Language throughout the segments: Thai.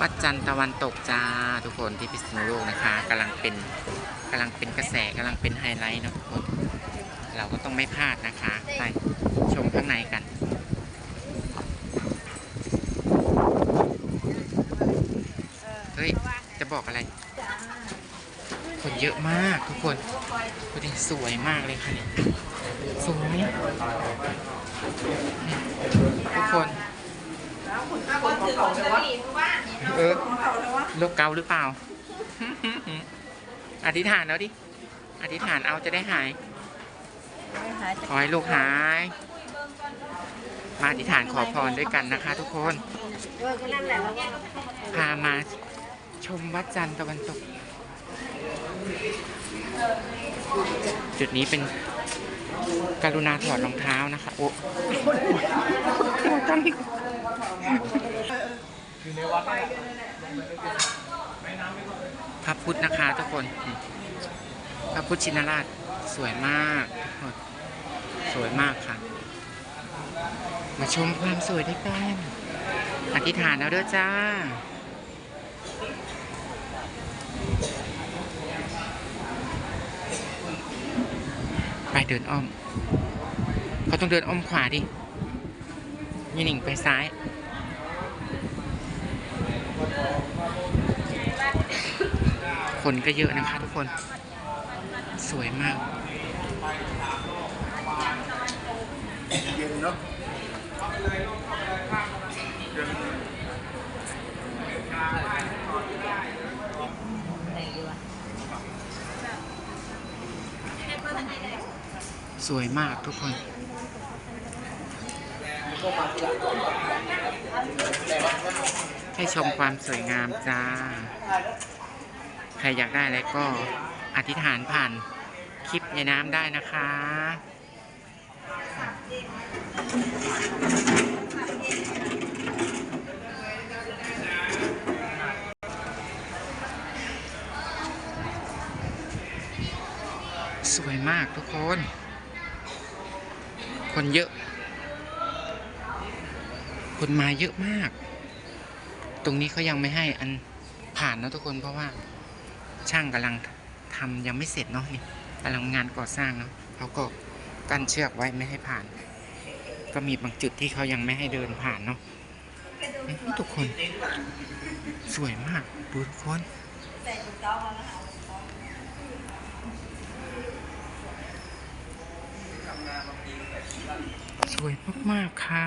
วัดจันทร์ตะวันตกจ้าทุกคนที่พิษณุโลกนะคะกำลังเป็นกำลังเป็นกระแสกำลังเป็นไฮไลท์นะทุกคน เราก็ต้องไม่พลาดนะคะ ไปชมข้างในกันเฮ้ยจะบอกอะไร คนเยอะมากทุกคนดูดิสวยมากเลยค่ะเนี่ยสวยนี่ทุกคน เออโรคเกาหรือเปล่า อธิษฐานแล้วดิ อธิษฐานเอาจะได้หาย ขอให้ลูกหาย มาอธิษฐานขอพรด้วยกันนะคะ ทุกคน พามาชมวัดจันทร์ตะวันตก จุดนี้เป็นกรุณาถอดรองเท้านะคะ โอ้ หัวจันพระพุทธนะคะทุกคน พระพุทธชินราชสวยมากทุกคน สวยมากค่ะ มาชมความสวยด้วยกันอธิษฐานแล้วด้อจ้าไปเดินอ้อม เขาต้องเดินอ้อมขวาดิยี่หนิงไปซ้าย คนก็เยอะนะคะทุกคน สวยมากเย็นเนาะสวยมากทุกคนให้ชมความสวยงามจ้าใค รอยากได้อะไรก็อธิษฐานผ่านคลิปในน้ำได้นะคะสวยมากทุกคน คนเยอะ คนมาเยอะมาก ตรงนี้เขายังไม่ให้อันผ่านนะทุกคนเพราะว่า ช่างกำลังทำยังไม่เสร็จเนาะนี่กำลังงานก่อสร้างเนาะเขาก็กั้นเชือกไว้ไม่ให้ผ่าน ก็มีบางจุดที่เขายังไม่ให้เดินผ่านเนาะทุกคน สวยมากดูทุกคนสวยมาก ๆ ค่ะ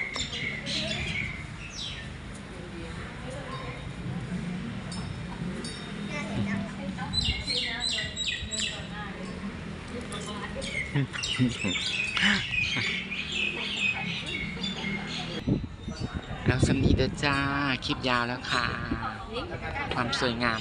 แล้วสำนีเด้อจ้า คลิปยาวแล้วค่ะ ความสวยงาม